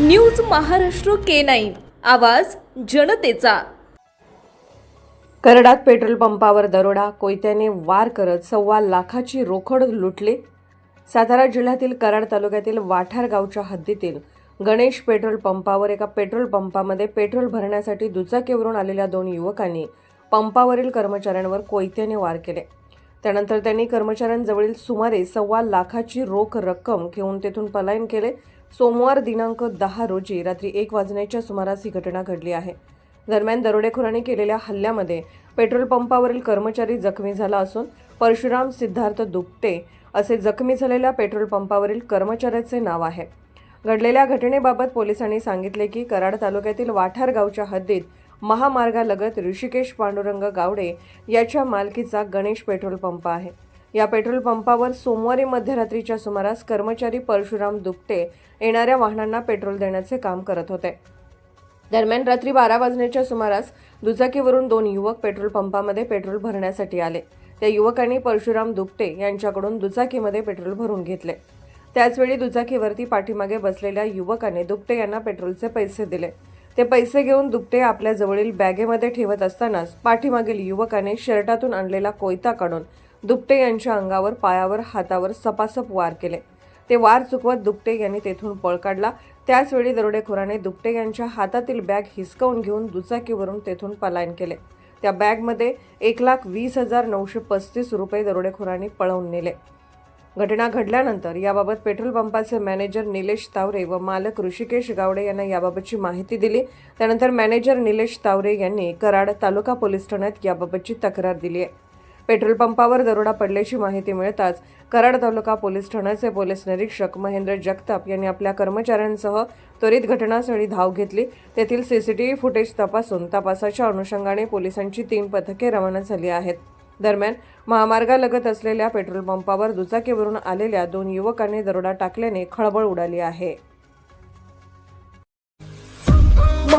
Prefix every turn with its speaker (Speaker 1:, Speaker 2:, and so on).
Speaker 1: News Maharashtra K nine. आवाज जनतेचा.
Speaker 2: करडात petrol पंपावर दरोडा कोयत्याने वार करत सव्वा लाखाची रोखड लुटले. सातारा जिल्ह्यातील कराड तालुक्यातील वाठार गावच्या हद्दीतील गणेश पेट्रोल पंपावर एका पेट्रोल पंपामध्ये पेट्रोल भरण्यासाठी दुचाकीवरून आलेल्या दोन युवकांनी पंपावरील कर्मचाऱ्यांवर कोयत्याने वार केले. त्यानंतर त्यांनी कर्मचाऱ्यांजवळील सुमारे सव्वा लाखाची रोख रक्कम घेऊन तेथून पलायन केले. सोमवार दिनांक दहा रोजी रात्री एक वाजण्याच्या सुमारास ही घटना घडली आहे. दरम्यान दरोडेखोरांनी केलेल्या हल्ल्यामध्ये पेट्रोल पंपावरील कर्मचारी जखमी झाला असून परशुराम सिद्धार्थ दुपटे असे जखमी झालेल्या पेट्रोल पंपावरील कर्मचाऱ्याचे नाव आहे. घडलेल्या घटनेबाबत पोलिसांनी सांगितले की कराड तालुक्यातील वाठार गावच्या हद्दीत महामार्गालगत ऋषिकेश पांडुरंग गावडे याच्या मालकीचा गणेश पेट्रोल पंप आहे. या पेट्रोल पंपावर सोमवारी मध्यरात्रीच्या सुमारास कर्मचारी परशुराम दुपटे येणाऱ्या वाहनांना पेट्रोल देण्याचे काम करत होते. दरम्यान रात्री बारा वाजण्याच्या सुमारास दुचाकीवरून दोन युवक पेट्रोल पंपामध्ये पेट्रोल भरण्यासाठी आले. त्या युवकांनी परशुराम दुपटे यांच्याकडून दुचाकीमध्ये पेट्रोल भरून घेतले. त्याचवेळी दुचाकीवरती पाठीमागे बसलेल्या युवकाने दुपटे यांना पेट्रोलचे पैसे दिले. ते पैसे घेऊन दुपटे आपल्या जवळील बॅगेमध्ये ठेवत असतानाच पाठीमागील युवकाने शर्टातून आणलेला कोयता काढून दुपटे यांच्या अंगावर पायावर हातावर सपासप वार केले. ते वार चुकवत दुपटे यांनी तेथून पळ काढला. त्याचवेळी दरोडेखोराने दुपटे यांच्या हातातील बॅग हिसकावून घेऊन दुचाकीवरून तेथून पलायन केले. त्या बॅगमध्ये एक लाख वीस हजार नऊशे पस्तीस रुपये दरोडेखोरांनी पळवून नेले. घटना घडल्यानंतर याबाबत पेट्रोल पंपाचे मॅनेजर निलेश तावरे व मालक ऋषिकेश गावडे यांना याबाबतची माहिती दिली. त्यानंतर मॅनेजर निलेश तावरे यांनी कराड तालुका पोलीस ठाण्यात याबाबतची तक्रार दिली आहे. पेट्रोल पंपावर दरोडा पडल्याची माहिती मिळताच कराड तालुका पोलीस ठाण्याचे पोलीस निरीक्षक महेंद्र जगताप यांनी आपल्या कर्मचाऱ्यांसह त्वरित घटनास्थळी धाव घेतली. तेथील सीसीटीव्ही फुटेज तपासून तपासाच्या अनुषंगाने पोलिसांची तीन पथके रवाना झाली आहेत. दरम्यान महामार्गालगत असलेल्या पेट्रोल पंपावर दुचाकीवरून आलेल्या दोन युवकांनी दरोडा टाकल्याने खळबळ उडाली आहे.